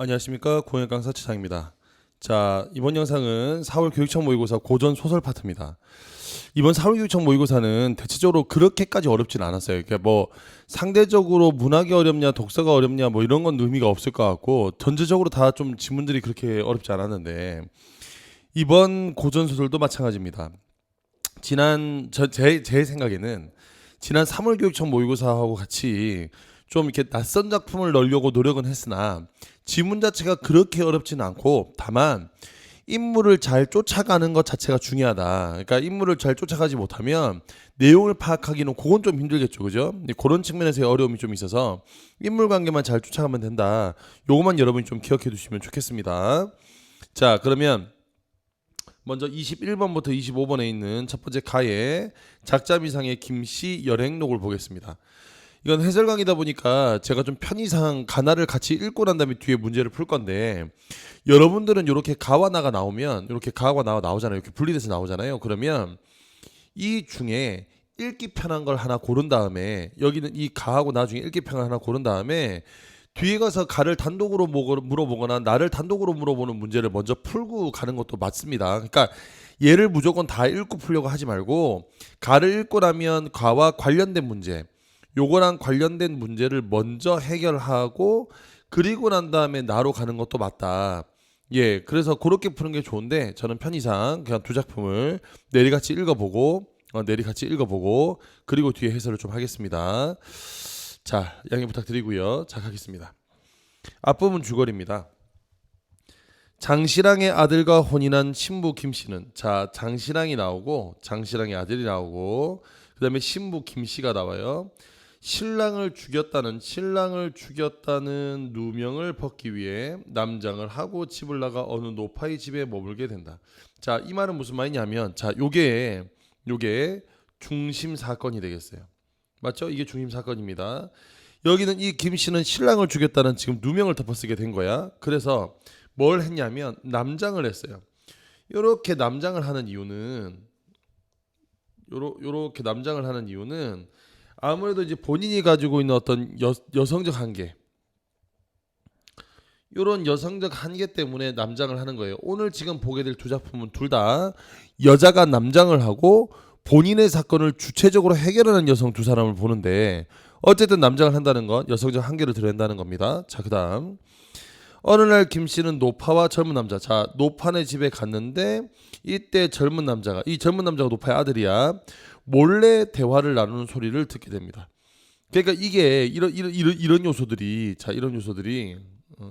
안녕하십니까 공연 강사 최창입니다. 자 이번 영상은 4월 교육청 모의고사 고전 소설 파트입니다. 이번 4월 교육청 모의고사는 대체적으로 그렇게까지 어렵진 않았어요. 그러니까 뭐 상대적으로 문학이 어렵냐 독서가 어렵냐 뭐 이런 건 의미가 없을 것 같고 전체적으로 다 좀 지문들이 그렇게 어렵지 않았는데 이번 고전 소설도 마찬가지입니다. 지난 저제 제 생각에는 지난 3월 교육청 모의고사하고 같이 좀 이렇게 낯선 작품을 넣으려고 노력은 했으나 지문 자체가 그렇게 어렵지는 않고 다만 인물을 잘 쫓아가는 것 자체가 중요하다. 그러니까 인물을 잘 쫓아가지 못하면 내용을 파악하기는 그건 좀 힘들겠죠, 그죠? 그런 측면에서의 어려움이 좀 있어서 인물 관계만 잘 쫓아가면 된다. 요것만 여러분이 좀 기억해 두시면 좋겠습니다. 자, 그러면 먼저 21번부터 25번에 있는 첫 번째 가의 작자미상의 김씨 열행록을 보겠습니다. 이건 해설 강의다 보니까 제가 좀 편의상 가나를 같이 읽고 난 다음에 뒤에 문제를 풀 건데 여러분들은 이렇게 가와 나가 나오면 이렇게 가와 나가 나오잖아요. 이렇게 분리돼서 나오잖아요. 그러면 이 중에 읽기 편한 걸 하나 고른 다음에 여기는 이 가하고 나중에 읽기 편한 걸 하나 고른 다음에 뒤에 가서 가를 단독으로 물어보거나 나를 단독으로 물어보는 문제를 먼저 풀고 가는 것도 맞습니다. 그러니까 얘를 무조건 다 읽고 풀려고 하지 말고 가를 읽고 나면 가와 관련된 문제 요거랑 관련된 문제를 먼저 해결하고 그리고 난 다음에 나로 가는 것도 맞다. 예, 그래서 그렇게 푸는 게 좋은데 저는 편의상 그냥 두 작품을 내리 같이 읽어보고 어, 내리 같이 읽어보고 그리고 뒤에 해설을 좀 하겠습니다. 자, 양해 부탁드리고요. 자, 가겠습니다. 앞부분 주거리입니다. 장시랑의 아들과 혼인한 신부 김 씨는 자 장시랑이 나오고 장시랑의 아들이 나오고 그 다음에 신부 김 씨가 나와요. 신랑을 죽였다는 신랑을 죽였다는 누명을 벗기 위해 남장을 하고 집을 나가 어느 노파의 집에 머물게 된다. 자, 이 말은 무슨 말이냐면 자, 요게 요게 중심 사건이 되겠어요. 맞죠? 이게 중심 사건입니다. 여기는 이 김 씨는 신랑을 죽였다는 지금 누명을 덮어쓰게 된 거야. 그래서 뭘 했냐면 남장을 했어요. 요렇게 남장을 하는 이유는 요러 요렇게 남장을 하는 이유는 아무래도 이제 본인이 가지고 있는 어떤 여, 여성적 한계 요런 여성적 한계 때문에 남장을 하는 거예요. 오늘 지금 보게 될 두 작품은 둘 다 여자가 남장을 하고 본인의 사건을 주체적으로 해결하는 여성 두 사람을 보는데 어쨌든 남장을 한다는 건 여성적 한계를 드러낸다는 겁니다. 자, 그다음 어느 날 김 씨는 노파와 젊은 남자, 자 노파네 집에 갔는데 이때 젊은 남자가 이 젊은 남자가 노파의 아들이야 몰래 대화를 나누는 소리를 듣게 됩니다. 그러니까 이게 이런 이런 이런, 이런 요소들이 자 이런 요소들이 어,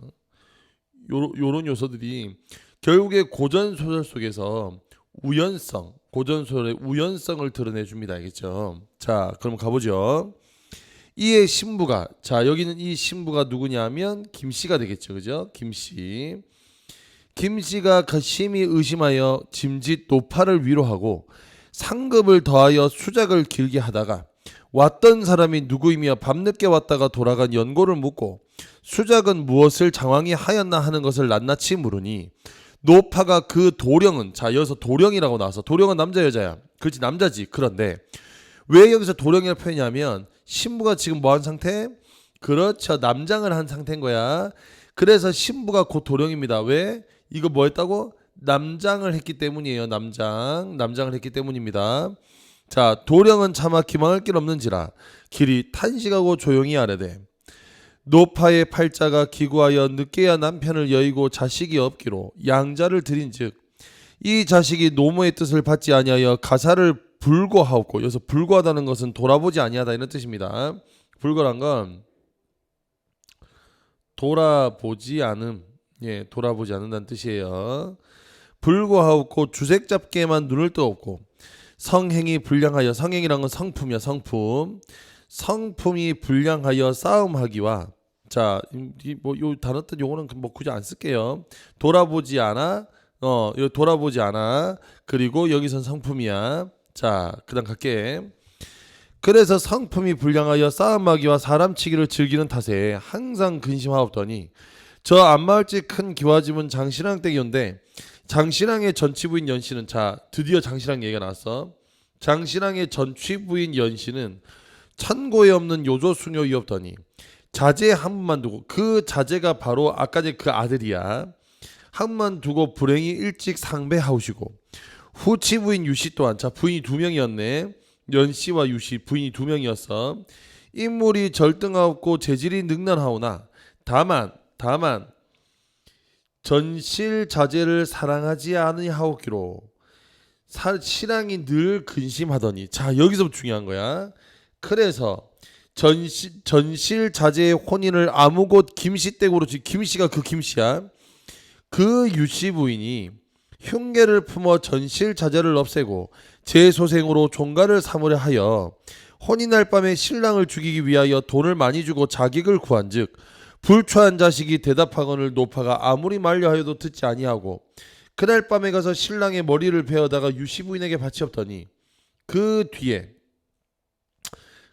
요런 요소들이 결국에 고전 소설 속에서 우연성 고전 소설의 우연성을 드러내 줍니다. 알겠죠? 자 그럼 가보죠. 이의 신부가 자 여기는 이 신부가 누구냐면 김 씨가 되겠죠, 그죠? 김 씨. 김 씨가 그 심히 의심하여 짐짓 노파를 위로하고 상급을 더하여 수작을 길게 하다가 왔던 사람이 누구이며 밤늦게 왔다가 돌아간 연고를 묻고 수작은 무엇을 장황히 하였나 하는 것을 낱낱이 물으니 노파가 그 도령은 자 여기서 도령이라고 나와서 도령은 남자 여자야 그렇지 남자지 그런데 왜 여기서 도령이라 표현하냐면 신부가 지금 뭐 한 상태? 그렇죠. 남장을 한 상태인 거야. 그래서 신부가 곧 도령입니다. 왜? 이거 뭐 했다고? 남장을 했기 때문이에요. 남장. 남장을 했기 때문입니다. 자, 도령은 차마 기망할 길 없는지라 길이 탄식하고 조용히 아래되 노파의 팔자가 기구하여 늦게야 남편을 여의고 자식이 없기로 양자를 드린즉 이 자식이 노모의 뜻을 받지 아니하여 가사를 불고하옵고 여기서 불고하다는 것은 돌아보지 아니하다 이런 뜻입니다. 불고란 건 돌아보지 않음, 예, 돌아보지 않는다는 뜻이에요. 불고하옵고 주색 잡게만 눈을 뜨없고 성행이 불량하여 성행이란 건 성품이야 성품. 성품이 불량하여 싸움하기와 자 뭐요 단어 뜻 요거는 뭐 굳이 안 쓸게요. 돌아보지 않아 어 돌아보지 않아. 그리고 여기선 성품이야. 자, 그다음 갈게. 그래서 성품이 불량하여 싸움하기와 사람치기를 즐기는 탓에 항상 근심하옵더니 저 안마을집 큰 기와집은 장신랑 댁이온데 장신랑의 전치부인 연씨는 자 드디어 장신랑 얘기가 나왔어. 장신랑의 전치부인 연씨는 천고에 없는 요조 수녀이옵더니 자제 한 분만 두고 그 자제가 바로 아까 전에 그 아들이야. 한 분만 두고 불행히 일찍 상배하오시고 후치 부인 유씨 또한 자 부인이 두 명이었네. 연 씨와 유씨 부인이 두 명이었어. 인물이 절등하고 재질이 능란하오나 다만 다만 전실 자제를 사랑하지 아니하오기로 사- 신앙이 늘 근심하더니 자 여기서 중요한 거야. 그래서 전시, 전실 자제의 혼인을 아무 곳 김씨 댁으로 지 김씨가 그 김씨야. 그 유씨 부인이 흉계를 품어 전실 자제를 없애고 제 소생으로 종가를 삼으려 하여 혼인할 밤에 신랑을 죽이기 위하여 돈을 많이 주고 자객을 구한즉 불초한 자식이 대답하거늘 노파가 아무리 말려하여도 듣지 아니하고 그날 밤에 가서 신랑의 머리를 베어다가 유씨 부인에게 바치었더니 그 뒤에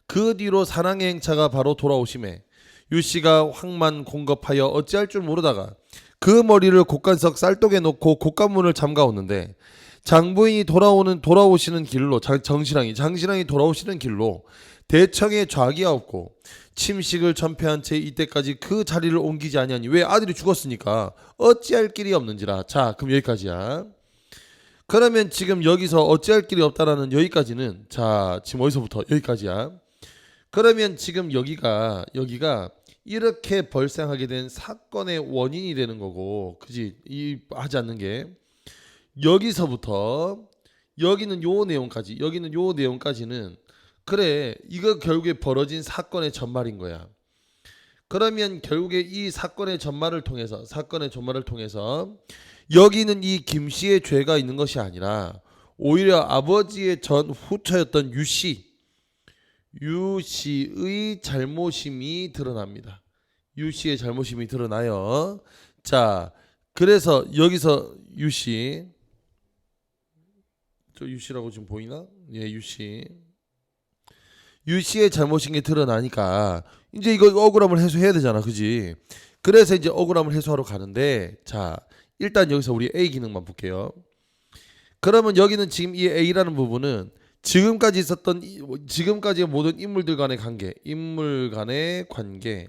그 뒤로 사랑의 행차가 바로 돌아오심에 유씨가 황만 공급하여 어찌할 줄 모르다가 그 머리를 곡간석 쌀독에 놓고 곡간문을 잠가오는데 장부인이 돌아오는 돌아오시는 길로 장, 정신랑이 장신랑이 돌아오시는 길로 대청에 좌기하옵고 침식을 전폐한 채 이때까지 그 자리를 옮기지 아니하니 왜 아들이 죽었으니까? 어찌할 길이 없는지라. 자 그럼 여기까지야. 그러면 지금 여기서 어찌할 길이 없다라는 여기까지는 자 지금 어디서부터? 여기까지야. 그러면 지금 여기가 여기가 이렇게 벌생하게 된 사건의 원인이 되는 거고 그지? 이 하지 않는 게. 여기서부터 여기는 요 내용까지 여기는 요 내용까지는 그래 이거 결국에 벌어진 사건의 전말인 거야 그러면 결국에 이 사건의 전말을 통해서 사건의 전말을 통해서 여기는 이 김씨의 죄가 있는 것이 아니라 오히려 아버지의 전 후처였던 유씨 유 씨의 잘못임이 드러납니다. 유 씨의 잘못임이 드러나요. 자, 그래서 여기서 유 씨, 저 유 씨라고 지금 보이나? 예, 유 씨. 유 씨의 잘못인 게 드러나니까 이제 이거 억울함을 해소해야 되잖아, 그지? 그래서 이제 억울함을 해소하러 가는데, 자, 일단 여기서 우리 A 기능만 볼게요. 그러면 여기는 지금 이 A라는 부분은 지금까지 있었던 이- 지금까지의 모든 인물들 간의 관계, 인물 간의 관계,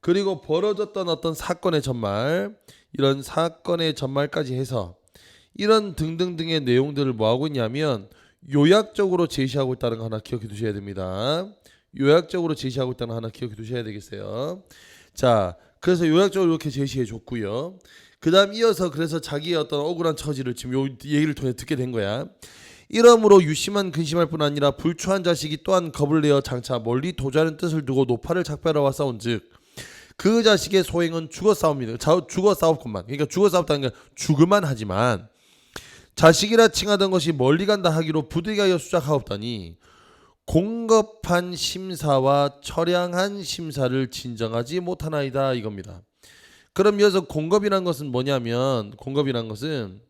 그리고 벌어졌던 어떤 사건의 전말, 이런 사건의 전말까지 해서 이런 등등등의 내용들을 뭐 하고 있냐면 요약적으로 제시하고 있다는 거 하나 기억해 두셔야 됩니다. 요약적으로 제시하고 있다는 거 하나 기억해 두셔야 되겠어요. 자, 그래서 요약적으로 이렇게 제시해 줬고요. 그다음 이어서 그래서 자기의 어떤 억울한 처지를 지금 요 얘기를 통해 듣게 된 거야. 이러므로 유심한 근심할 뿐 아니라 불초한 자식이 또한 겁을 내어 장차 멀리 도자는 뜻을 두고 노파를 작별하러 왔사온즉 그 자식의 소행은 죽어 싸웁니다. 자, 죽어 싸웠건만. 그러니까 죽어 싸웠다는 게 죽을만 하지만 자식이라 칭하던 것이 멀리 간다 하기로 부득이하여 수작하옵다니 공급한 심사와 처량한 심사를 진정하지 못하나이다 이겁니다. 그럼 여기서 공급이란 것은 뭐냐면 공급이란 것은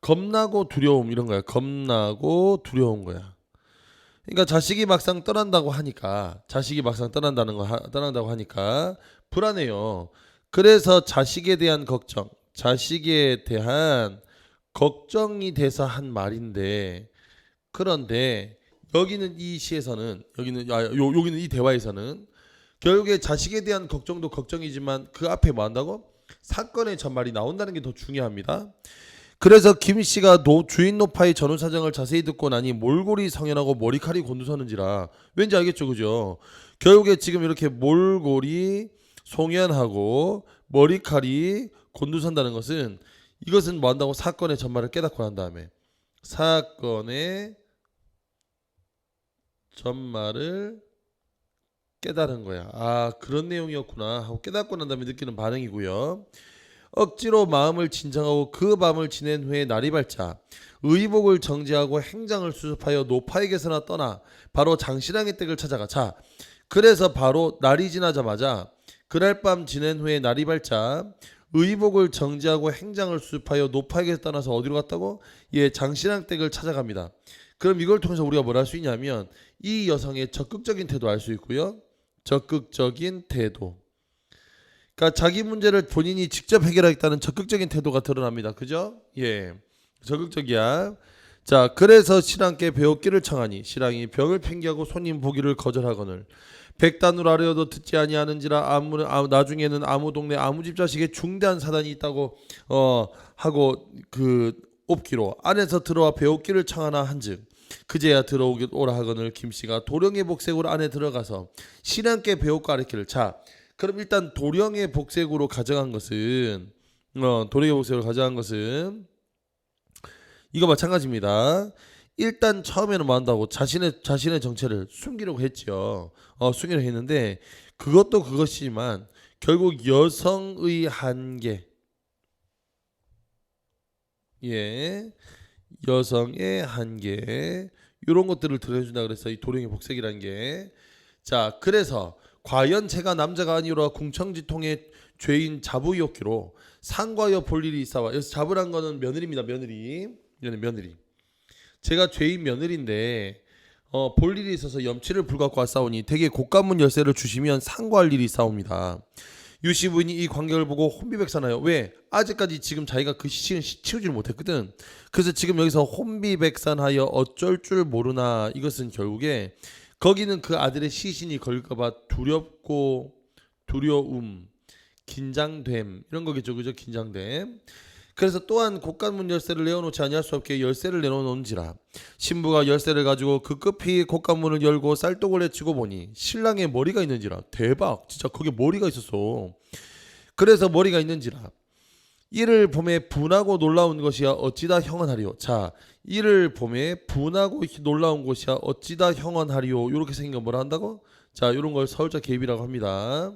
겁나고 두려움 이런 거야. 겁나고 두려운 거야. 그러니까 자식이 막상 떠난다고 하니까 자식이 막상 떠난다는 거 하, 떠난다고 하니까 불안해요. 그래서 자식에 대한 걱정, 자식에 대한 걱정이 돼서 한 말인데 그런데 여기는 이 시에서는 여기는 아, 요, 여기는 이 대화에서는 결국에 자식에 대한 걱정도 걱정이지만 그 앞에 뭐 한다고 사건의 전말이 나온다는 게 더 중요합니다. 그래서 김 씨가 노, 주인 노파의 전후 사정을 자세히 듣고 나니 몰골이 성현하고 머리칼이 곤두서는지라 왠지 알겠죠, 그죠? 결국에 지금 이렇게 몰골이 송연하고 머리칼이 곤두선다는 것은 이것은 뭐 한다고 사건의 전말을 깨닫고 난 다음에 사건의 전말을 깨달은 거야. 아 그런 내용이었구나 하고 깨닫고 난 다음에 느끼는 반응이고요. 억지로 마음을 진정하고 그 밤을 지낸 후에 날이 밝자 의복을 정지하고 행장을 수습하여 노파에게서나 떠나 바로 장신랑의 댁을 찾아가 자 그래서 바로 날이 지나자마자 그날 밤 지낸 후에 날이 밝자 의복을 정지하고 행장을 수습하여 노파에게서 떠나서 어디로 갔다고? 예 장신랑 댁을 찾아갑니다 그럼 이걸 통해서 우리가 뭘 할 수 있냐면 이 여성의 적극적인 태도 알 수 있고요 적극적인 태도 그러니까 자기 문제를 본인이 직접 해결하겠다는 적극적인 태도가 드러납니다. 그죠? 예. 적극적이야. 자, 그래서 신랑께 배웠기를 청하니 신랑이 병을 팽개하고 손님 보기를 거절하거늘 백단으로 하려도 듣지 아니하는지라 아무 아, 나중에는 아무 동네 아무 집 자식에 중대한 사단이 있다고 어 하고 그 옵기로 안에서 들어와 배옥기를 청하나 한즉 그제야 들어오기 오라 하거늘 김씨가 도령의 복색으로 안에 들어가서 신앙께 배옥 가르키를 자 그럼 일단 도령의 복색으로 가져간 것은 어 도령의 복색으로 가져간 것은 이거 마찬가지입니다. 일단 처음에는 뭐 한다고 자신의 자신의 정체를 숨기려고 했죠. 어, 숨기려고 했는데 그것도 그것이지만 결국 여성의 한계, 예, 여성의 한계 이런 것들을 드러내준다 그래서 이 도령의 복색이라는 게 자, 그래서 과연 제가 남자가 아니라 궁청지통의 죄인 자부이었기로 상과여 볼 일이 있사와 여기서 자부란 거는 며느리입니다. 며느리. 며느리. 제가 죄인 며느리인데 어, 볼 일이 있어서 염치를 불갖고 왔사오니 대개 곡간문 열쇠를 주시면 상고할 일이 있사옵니다. 유시 부인이 이 광경을 보고 혼비백산하여 왜 아직까지 지금 자기가 그 시신을 시- 치우지를 못했거든. 그래서 지금 여기서 혼비백산하여 어쩔 줄 모르나 이것은 결국에 거기는 그 아들의 시신이 걸릴까봐 두렵고 두려움, 긴장됨 이런 거겠죠, 그죠? 긴장됨. 그래서 또한 곡간문 열쇠를 내어놓지 아니할 수 없게 열쇠를 내어놓은지라. 신부가 열쇠를 가지고 그 급히 곡간문을 열고 쌀떡을 내치고 보니 신랑의 머리가 있는지라. 대박! 진짜 거기에 머리가 있었어. 그래서 머리가 있는지라. 이를 봄에 분하고 놀라운 것이야 어찌다 형언하리요? 자 이를 봄에 분하고 놀라운 것이야 어찌다 형언하리요? 이렇게 생긴 거 뭐라 한다고? 자 이런 걸 서울자 개입이라고 합니다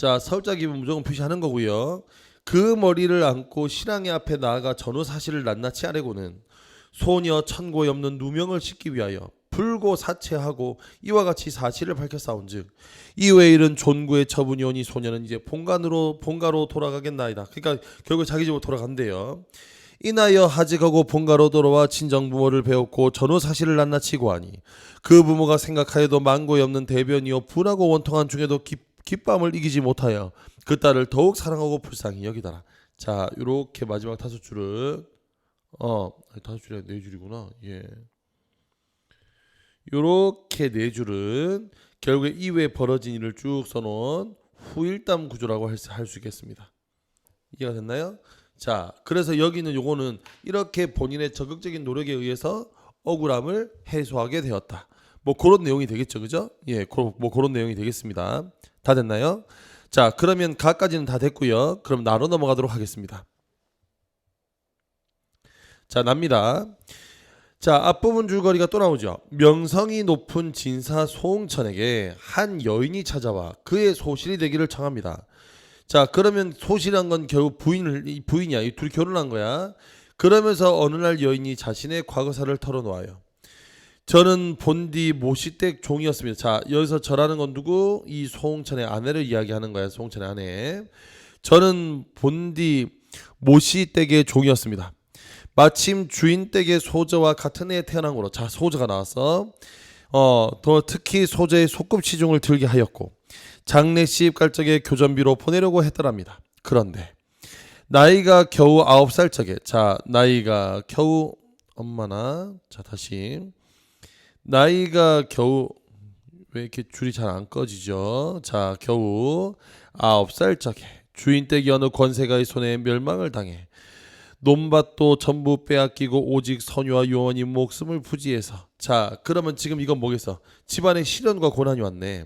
자, 서울자 기분 무조건 표시하는 거고요. 그 머리를 안고 신앙의 앞에 나아가 전후 사실을 낱낱이 아래고는 소녀 천고에 없는 누명을 씻기 위하여 불고 사체하고 이와 같이 사실을 밝혀싸운즉 이외의 일은 존구의 처분이 오니 소녀는 이제 본관으로 본가로 돌아가겠나이다. 그러니까 결국 자기 집으로 돌아간대요. 이나여 하직하고 본가로 돌아와 친정 부모를 배웠고 전후 사실을 낱낱이 고하니 그 부모가 생각하여도 만고에 없는 대변이요 분하고 원통한 중에도 기, 기쁨을 이기지 못하여 그 딸을 더욱 사랑하고 불쌍히 여기더라. 자, 요렇게 마지막 다섯 줄은 어 다섯 줄이 네 줄이구나. 예. 요렇게 네 줄은 결국에 이후에 벌어진 일을 쭉 써놓은 후일담 구조라고 할 수 있겠습니다. 이해가 됐나요? 자, 그래서 여기는 요거는 이렇게 본인의 적극적인 노력에 의해서 억울함을 해소하게 되었다. 뭐 그런 내용이 되겠죠, 그죠? 예, 고, 뭐 그런 내용이 되겠습니다. 다 됐나요? 자, 그러면 가까지는 다 됐고요. 그럼 나로 넘어가도록 하겠습니다. 자, 납니다. 자, 앞부분 줄거리가 또 나오죠. 명성이 높은 진사 소홍천에게 한 여인이 찾아와 그의 소실이 되기를 청합니다. 자, 그러면 소실한 건 결국 부인을 이 부인이야. 이 둘이 결혼한 거야. 그러면서 어느 날 여인이 자신의 과거사를 털어놓아요. 저는 본디 모시댁 종이었습니다. 자, 여기서 저라는 건 누구? 이 소홍천의 아내를 이야기하는 거야. 소홍천의 아내. 저는 본디 모시댁의 종이었습니다. 마침 주인 댁의 소저와 같은 해에 태어난 거로 자 소저가 나왔어. 어, 더 특히 소저의 소꿉치중을 들게 하였고 장례식 갈 적에 교전비로 보내려고 했더랍니다. 그런데 나이가 겨우 아홉 살 적에 자 나이가 겨우 엄마나 자 다시 나이가 겨우 왜 이렇게 줄이 잘 안 꺼지죠? 자 겨우 아홉 살 적에 주인 댁이 어느 권세가의 손에 멸망을 당해 논밭도 전부 빼앗기고 오직 선유와 요원이 목숨을 부지해서 자 그러면 지금 이건 뭐겠어? 집안에 시련과 고난이 왔네.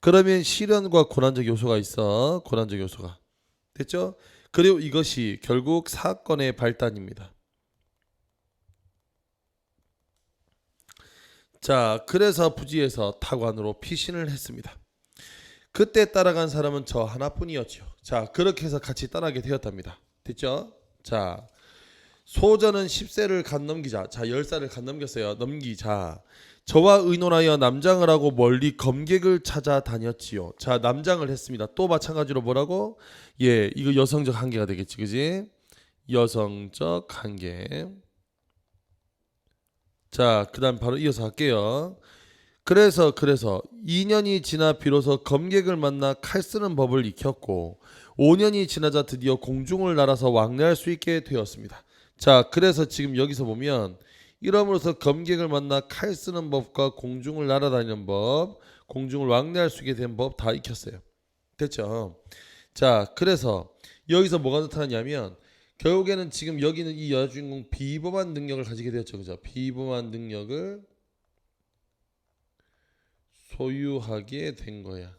그러면 시련과 고난적 요소가 있어. 고난적 요소가. 됐죠? 그리고 이것이 결국 사건의 발단입니다 자 그래서 부지에서 타관으로 피신을 했습니다 그때 따라간 사람은 저 하나뿐이었죠 자 그렇게 해서 같이 따라게 되었답니다 됐죠 자, 소저는 10세를 간 넘기자. 자, 10살을 간 넘겼어요. 넘기자. 저와 의논하여 남장을 하고 멀리 검객을 찾아 다녔지요. 자, 남장을 했습니다. 또 마찬가지로 뭐라고? 예, 이거 여성적 한계가 되겠지. 그지? 여성적 한계. 자, 그다음 바로 이어서 할게요. 그래서 그래서 2년이 지나 비로소 검객을 만나 칼 쓰는 법을 익혔고 5년이 지나자 드디어 공중을 날아서 왕래할 수 있게 되었습니다. 자, 그래서 지금 여기서 보면 이러므로서 검객을 만나 칼 쓰는 법과 공중을 날아다니는 법, 공중을 왕래할 수 있게 된 법 다 익혔어요. 됐죠? 자, 그래서 여기서 뭐가 나타나냐면 결국에는 지금 여기는 이 여주인공 비범한 능력을 가지게 되었죠. 그죠? 비범한 능력을 소유하게 된 거야.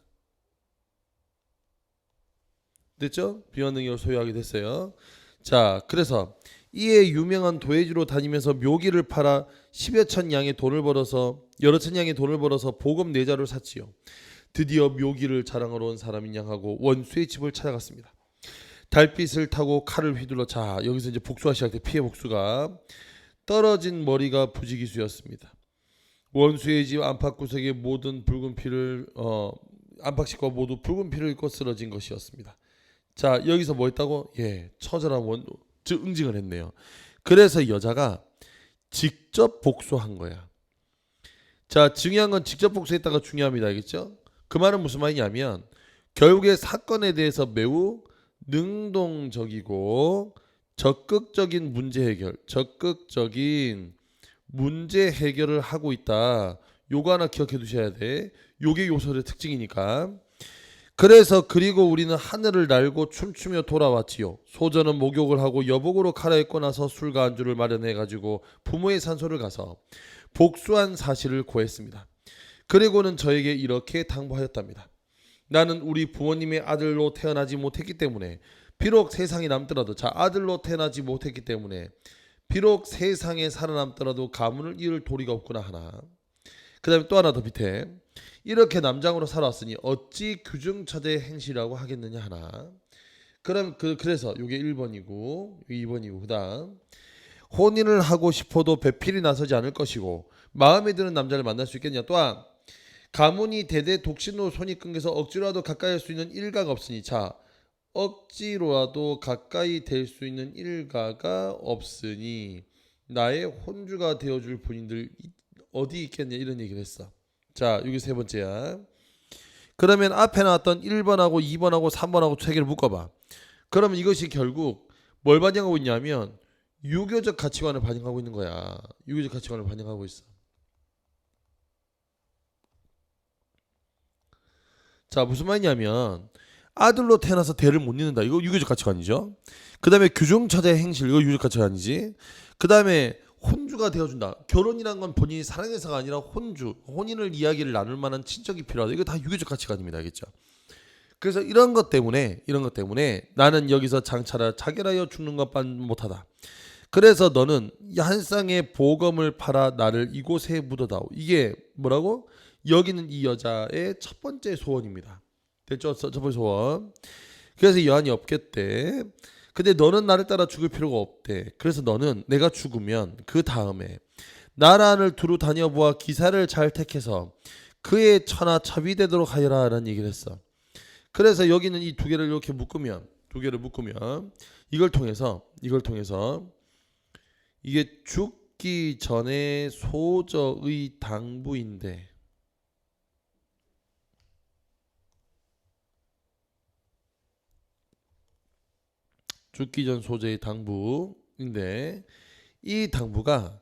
됐죠? 비범한 능력을 소유하게 됐어요. 자, 그래서 이에 유명한 도회지로 다니면서 묘기를 팔아 10여 천 양의 돈을 벌어서 여러 천 양의 돈을 벌어서 보금 네 자를 샀지요. 드디어 묘기를 자랑하러 온 사람인 양하고 원수의 집을 찾아갔습니다. 달빛을 타고 칼을 휘둘러 자 여기서 이제 복수가 시작돼 피해 복수가 떨어진 머리가 부지기수였습니다. 원수의 집 안팎 구석에 모든 붉은 피를 어 안팎식과 모두 붉은 피를 입고 쓰러진 것이었습니다. 자 여기서 뭐 했다고? 예 처절한 원 즉 응징을 했네요. 그래서 여자가 직접 복수한 거야. 자 중요한 건 직접 복수했다가 중요합니다. 알겠죠? 그 말은 무슨 말이냐면 결국에 사건에 대해서 매우 능동적이고 적극적인 문제 해결, 적극적인 문제 해결을 하고 있다. 요거 하나 기억해 두셔야 돼. 요게 요소의 특징이니까. 그래서 그리고 우리는 하늘을 날고 춤추며 돌아왔지요. 소전은 목욕을 하고 여복으로 갈아입고 나서 술과 안주를 마련해 가지고 부모의 산소를 가서 복수한 사실을 고했습니다. 그리고는 저에게 이렇게 당부하였답니다. 나는 우리 부모님의 아들로 태어나지 못했기 때문에 비록 세상에 남더라도 자 아들로 태어나지 못했기 때문에 비록 세상에 살아남더라도 가문을 이을 도리가 없구나 하나. 그다음에 또 하나 더 밑에 이렇게 남장으로 살아왔으니 어찌 규중처제 행시라고 하겠느냐 하나. 그럼 그 그래서 이게 1번이고 2번이고 그다음. 혼인을 하고 싶어도 배필이 나서지 않을 것이고 마음에 드는 남자를 만날 수 있겠냐 또한 가문이 대대 독신으로 손이 끊겨서 억지로라도 가까이 할 수 있는 일가가 없으니 자 억지로라도 가까이 될 수 있는 일가가 없으니 나의 혼주가 되어줄 본인들 이- 어디 있겠냐 이런 얘기를 했어. 자 여기 세 번째야. 그러면 앞에 나왔던 1번하고 2번하고 3번하고 세 개를 묶어봐. 그러면 이것이 결국 뭘 반영하고 있냐면 유교적 가치관을 반영하고 있는 거야. 유교적 가치관을 반영하고 있어. 자 무슨 말이냐면 아들로 태어나서 대를 못 잇는다. 이거 유교적 가치관이죠. 그 다음에 규중처제 행실 이거 유교적 가치관이지. 그 다음에 혼주가 되어준다. 결혼이란 건 본인이 사랑해서가 아니라 혼주 혼인을 이야기를 나눌 만한 친척이 필요하다. 이거 다 유교적 가치관입니다. 알겠죠? 그래서 이런 것 때문에 이런 것 때문에 나는 여기서 장차라 자결하여 죽는 것만 못하다. 그래서 너는 한 쌍의 보검을 팔아 나를 이곳에 묻어다오. 이게 뭐라고 여기는 이 여자의 첫 번째 소원입니다. 됐죠? 첫 번째 소원. 그래서 여한이 없겠대. 근데 너는 나를 따라 죽을 필요가 없대. 그래서 너는 내가 죽으면 그 다음에 나라를 두루 다녀보아 기사를 잘 택해서 그의 처나 첩이 되도록 하여라 라는 얘기를 했어. 그래서 여기는 이 두 개를 이렇게 묶으면 두 개를 묶으면 이걸 통해서 이걸 통해서 이게 죽기 전에 소저의 당부인데 죽기 전 소재의 당부인데 이 당부가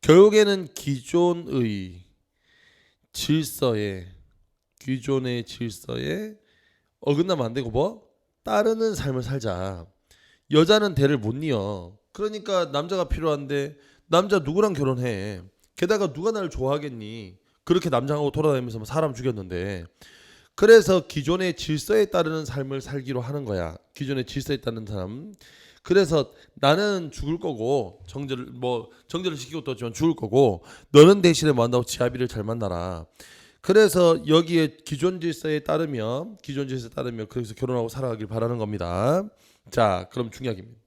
결국에는 기존의 질서에 기존의 질서에 어긋나면 안 되고 뭐 따르는 삶을 살자. 여자는 대를 못 이어. 그러니까 남자가 필요한데 남자 누구랑 결혼해? 게다가 누가 나를 좋아하겠니? 그렇게 남장하고 돌아다니면서 뭐 사람 죽였는데 그래서 기존의 질서에 따르는 삶을 살기로 하는 거야. 기존의 질서에 따르는 사람. 그래서 나는 죽을 거고 정제를 뭐 정제를 시키고 또 죽을 거고 너는 대신에 만나고 지아비를 잘 만나라. 그래서 여기에 기존 질서에 따르면 기존 질서에 따르면 그래서 결혼하고 살아가길 바라는 겁니다. 자, 그럼 중약입니다.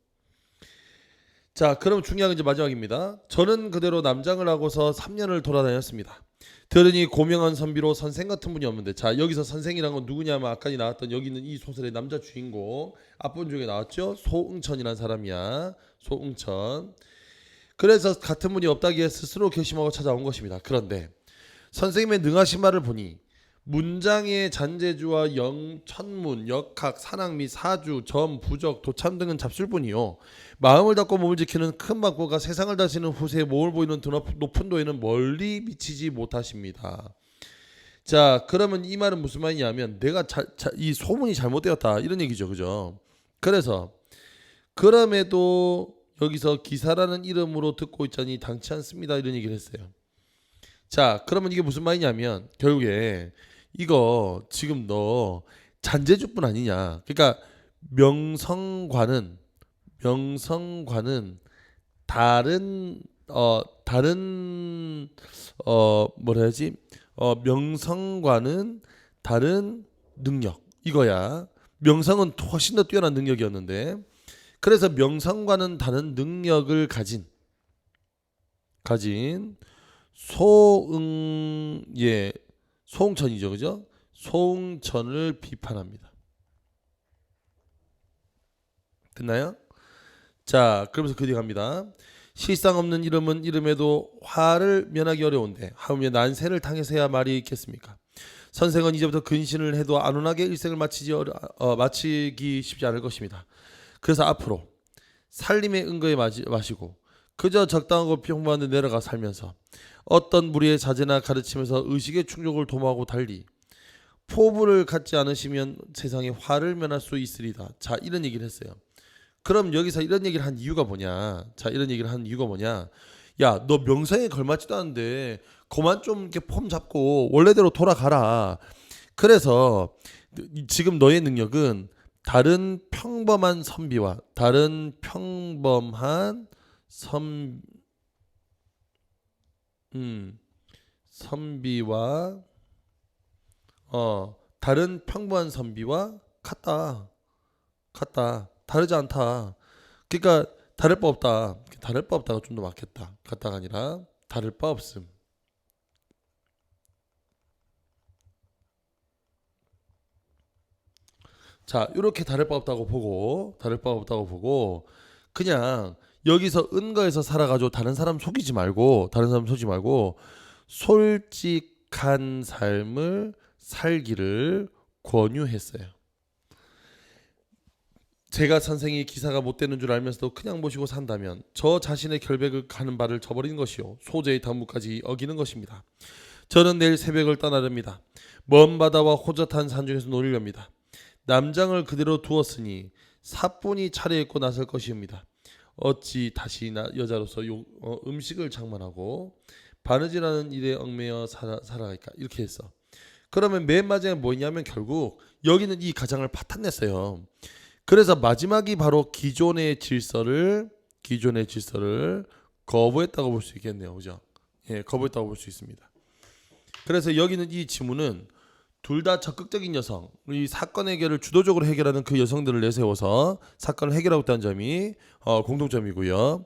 자, 그럼 중요한 이제 마지막입니다. 저는 그대로 남장을 하고서 3년을 돌아다녔습니다. 들으니 고명한 선비로 선생 같은 분이 없는데. 자 여기서 선생이란 건 누구냐면 아까 나왔던 여기 있는 이 소설의 남자 주인공. 앞본 중에 나왔죠? 소응천이라는 사람이야. 소응천. 그래서 같은 분이 없다기에 스스로 결심하고 찾아온 것입니다. 그런데 선생님의 능하신 말을 보니 문장의 잔재주와 영, 천문, 역학, 산악 및 사주, 점, 부적, 도참 등은 잡술뿐이요. 마음을 닫고 몸을 지키는 큰 방법과 세상을 다스리는 후세에 몸을 보이는 높은 도에는 멀리 미치지 못하십니다. 자, 그러면 이 말은 무슨 말이냐면 내가 자, 자, 이 소문이 잘못되었다 이런 얘기죠, 그죠? 그래서 그럼에도 여기서 기사라는 이름으로 듣고 있자니 당치 않습니다 이런 얘기를 했어요. 자, 그러면 이게 무슨 말이냐면 결국에 이거 지금 너 잔재주뿐 아니냐. 그러니까 명성과는 명성과는 다른 어 다른 어 뭐라 해야지 어 명성과는 다른 능력 이거야. 명성은 훨씬 더 뛰어난 능력이었는데 그래서 명성과는 다른 능력을 가진 가진 소응 예 소홍천이죠 그죠? 소홍천을 비판합니다. 됐나요? 자 그러면서 그 뒤에 갑니다. 실상 없는 이름은 이름에도 화를 면하기 어려운데 하물며 난세를 당해서야 말이 있겠습니까? 선생은 이제부터 근신을 해도 안온하게 일생을 마치지 어려, 어, 마치기 쉽지 않을 것입니다. 그래서 앞으로 살림의 은거에 마시, 마시고 그저 적당하고 평범한 데 내려가 살면서 어떤 무리의 자제나 가르치면서 의식의 충족을 도모하고 달리 포부를 갖지 않으시면 세상에 화를 면할 수 있으리다. 자 이런 얘기를 했어요. 그럼 여기서 이런 얘기를 한 이유가 뭐냐? 자 이런 얘기를 한 이유가 뭐냐? 야 너 명성에 걸맞지도 않은데 그만 좀 이렇게 폼 잡고 원래대로 돌아가라. 그래서 지금 너의 능력은 다른 평범한 선비와 다른 평범한 선 음, 선비와 어 다른 평범한 선비와 같다. 같다. 다르지 않다. 그러니까 다를 바 없다. 다를 바 없다가 좀 더 맞겠다. 같다가 아니라 다를 바 없음. 자 이렇게 다를 바 없다고 보고 다를 바 없다고 보고 그냥 여기서 은거에서 살아가지고 다른 사람 속이지 말고 다른 사람 속이지 말고 솔직한 삶을 살기를 권유했어요. 제가 선생이 기사가 못 되는 줄 알면서도 그냥 모시고 산다면 저 자신의 결백을 가는 바를 저버리는 것이요 소재의 당무까지 어기는 것입니다. 저는 내일 새벽을 떠나렵니다. 먼 바다와 호젓한 산 중에서 놀려합니다. 남장을 그대로 두었으니 사뿐히 차려입고 나설 것이옵니다. 어찌 다시 나 여자로서 요, 어, 음식을 장만하고 바느질하는 일에 얽매여 살아, 살아갈까 이렇게 했어. 그러면 맨 마지막에 뭐냐면 결국 여기는 이 가장을 파탄냈어요. 그래서 마지막이 바로 기존의 질서를 기존의 질서를 거부했다고 볼 수 있겠네요, 그죠? 예, 거부했다고 볼 수 있습니다. 그래서 여기는 이 지문은 둘 다 적극적인 여성, 이 사건 해결을 주도적으로 해결하는 그 여성들을 내세워서 사건을 해결하고 있다는 점이 어, 공통점이고요.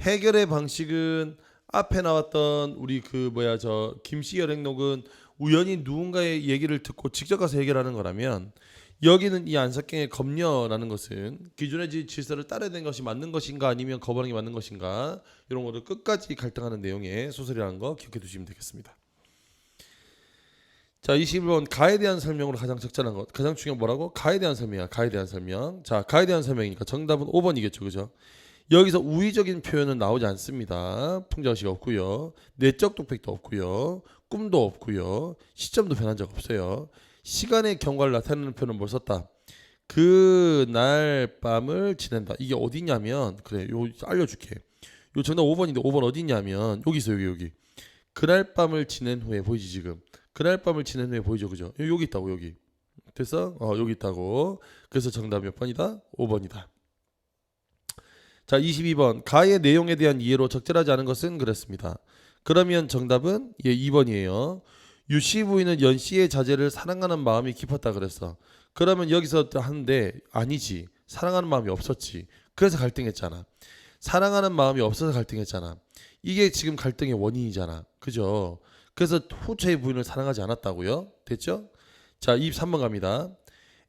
해결의 방식은 앞에 나왔던 우리 그 뭐야 저 김씨 여행록은 우연히 누군가의 얘기를 듣고 직접 가서 해결하는 거라면 여기는 이 안석경의 검려라는 것은 기존의 질- 질서를 따라야 되는 것이 맞는 것인가 아니면 거부하는 게 맞는 것인가 이런 거를 끝까지 갈등하는 내용의 소설이라는 거 기억해 두시면 되겠습니다. 자, 21번 가에 대한 설명으로 가장 적절한 것. 가장 중요한 뭐라고? 가에 대한 설명이야. 가에 대한 설명. 자, 가에 대한 설명이니까 정답은 5번이겠죠. 그죠? 여기서 우의적인 표현은 나오지 않습니다. 풍자시가 없고요. 내적 독백도 없고요. 꿈도 없고요. 시점도 변한 적 없어요. 시간의 경과를 나타내는 표현은 뭘 썼다? 그 날 밤을 지낸다. 이게 어디냐면 그래. 요 알려줄게. 요 정답 5번인데 5번 어디냐면 여기 있어 여기 여기. 그날 밤을 지낸 후에 보이지 지금. 그날 밤을 지낸 후에 보이죠 그죠? 요- 여기 있다고 여기. 됐어? 어 여기 있다고. 그래서 정답 몇 번이다? 5번이다. 자, 22번. 가의 내용에 대한 이해로 적절하지 않은 것은 그랬습니다. 그러면 정답은 예, 2번이에요. 유씨 부인은 연 씨의 자제를 사랑하는 마음이 깊었다 그랬어. 그러면 여기서 하는데 아니지. 사랑하는 마음이 없었지. 그래서 갈등했잖아. 사랑하는 마음이 없어서 갈등했잖아. 이게 지금 갈등의 원인이잖아. 그죠? 그래서 후처의 부인을 사랑하지 않았다고요? 됐죠? 자, 23번 갑니다.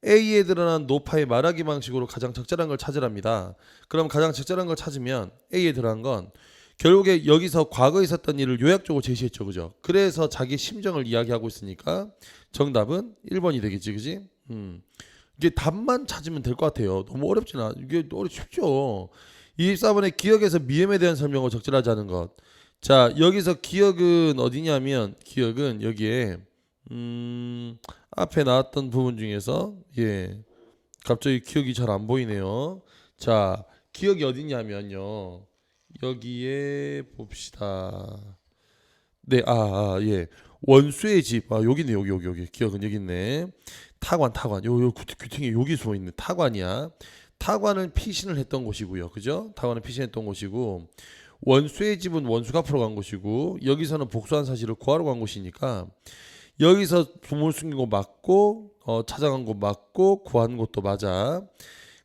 A에 드러난 노파의 말하기 방식으로 가장 적절한 걸 찾으랍니다. 그럼 가장 적절한 걸 찾으면 A에 들어간 건 결국에 여기서 과거에 있었던 일을 요약적으로 제시했죠. 그죠? 그래서 자기 심정을 이야기하고 있으니까 정답은 1번이 되겠지. 그지? 음. 이게 답만 찾으면 될 것 같아요. 너무 어렵진 않아. 이게 어렵 쉽죠. 24번의 기억에서 미음에 대한 설명을 적절하지 않은 것. 자, 여기서 기억은 어디냐면 기억은 여기에 음, 앞에 나왔던 부분 중에서 예. 갑자기 기억이 잘 안 보이네요. 자, 기억이 어디냐면요. 여기에 봅시다. 네, 아, 아 예. 원수의 집. 아, 여기 있네. 여기 여기 여기. 기억은 여기 있네. 타관 타관. 요 요 규팅이 여기 숨어 있는 타관이야. 타관은 피신을 했던 곳이고요. 그죠? 타관은 피신했던 곳이고 원수의 집은 원수가 앞으로 간 곳이고 여기서는 복수한 사실을 구하러 간 곳이니까 여기서 부모를 숨긴 거 맞고 어, 찾아간 거 맞고 구한 것도 맞아.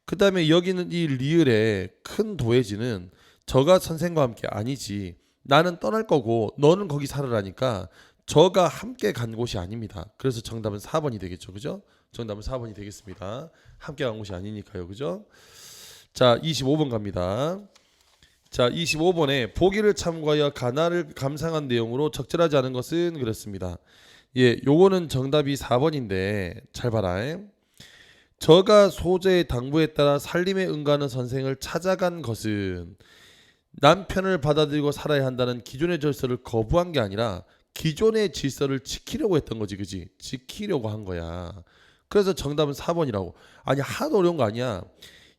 그 다음에 여기는 이 리을의 큰 도해지는 저가 선생과 함께 아니지. 나는 떠날 거고 너는 거기 살아라니까 저가 함께 간 곳이 아닙니다. 그래서 정답은 4번이 되겠죠. 그죠? 정답은 4번이 되겠습니다. 함께 간 곳이 아니니까요. 그죠? 자, 25번 갑니다. 자, 25번에 보기를 참고하여 가나를 감상한 내용으로 적절하지 않은 것은 그렇습니다. 예, 요거는 정답이 4번인데 잘 봐라. 저가 소재의 당부에 따라 살림에 응가하는 선생을 찾아간 것은 남편을 받아들이고 살아야 한다는 기존의 질서를 거부한 게 아니라 기존의 질서를 지키려고 했던 거지, 그지? 지키려고 한 거야. 그래서 정답은 4번이라고. 아니 하도 어려운 거 아니야.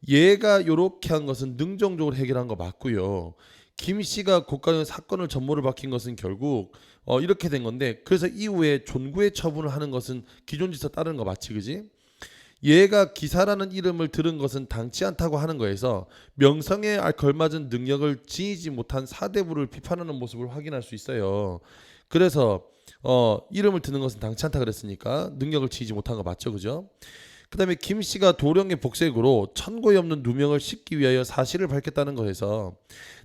얘가 요렇게 한 것은 능정적으로 해결한 거 맞고요. 김 씨가 고가의 사건을 전모를 박힌 것은 결국 어, 이렇게 된 건데 그래서 이후에 존구의 처분을 하는 것은 기존 질서 따르는 거 맞지, 그지? 얘가 기사라는 이름을 들은 것은 당치 않다고 하는 거에서 명성에 걸맞은 능력을 지니지 못한 사대부를 비판하는 모습을 확인할 수 있어요. 그래서 어, 이름을 듣는 것은 당치 않다 그랬으니까 능력을 지니지 못한 거 맞죠, 그죠? 그다음에 김 씨가 도령의 복색으로 천고에 없는 누명을 씻기 위하여 사실을 밝혔다는 거에서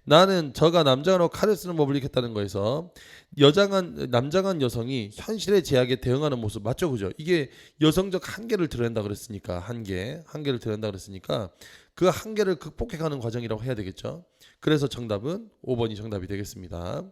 나는 저가 남자간호 칼을 쓰는 법을 익혔다는 거에서 여장한 남장한 여성이 현실의 제약에 대응하는 모습 맞죠, 그죠? 이게 여성적 한계를 드러낸다 그랬으니까 한계, 한계를 드러낸다 그랬으니까 그 한계를 극복해가는 과정이라고 해야 되겠죠. 그래서 정답은 5번이 정답이 되겠습니다.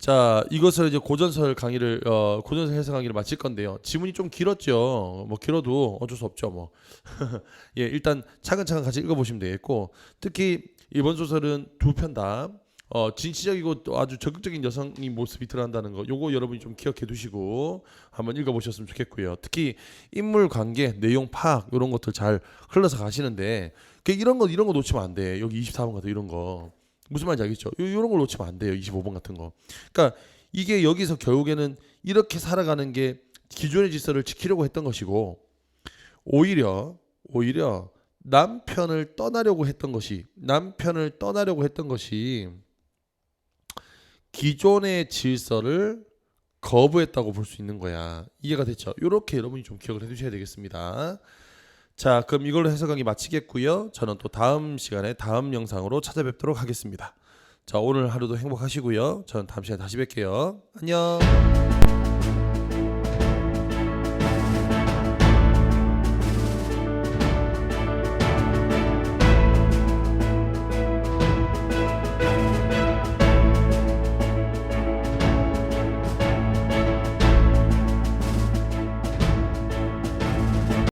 자, 이것을 이제 고전설 강의를 어, 고전설 해석 강의를 마칠 건데요. 지문이 좀 길었죠. 뭐 길어도 어쩔 수 없죠. 뭐 예, 일단 차근차근 같이 읽어보시면 되겠고 특히 이번 소설은 두 편 다 어, 진취적이고 또 아주 적극적인 여성의 모습이 드러난다는 거. 요거 여러분이 좀 기억해 두시고 한번 읽어보셨으면 좋겠고요. 특히 인물 관계, 내용 파악 이런 것들 잘 흘러서 가시는데 그 이런 거 이런 거 놓치면 안 돼. 여기 24번 같은 이런 거. 무슨 말인지 알겠죠? 요, 요런 걸 놓치면 안 돼요. 25번 같은 거. 그러니까 이게 여기서 결국에는 이렇게 살아가는 게 기존의 질서를 지키려고 했던 것이고 오히려 오히려 남편을 떠나려고 했던 것이 남편을 떠나려고 했던 것이 기존의 질서를 거부했다고 볼 수 있는 거야. 이해가 됐죠? 이렇게 여러분이 좀 기억을 해 두셔야 되겠습니다. 자, 그럼 이걸로 해석 강의 마치겠고요. 저는 또 다음 시간에 다음 영상으로 찾아뵙도록 하겠습니다. 자, 오늘 하루도 행복하시고요. 저는 다음 시간에 다시 뵐게요. 안녕.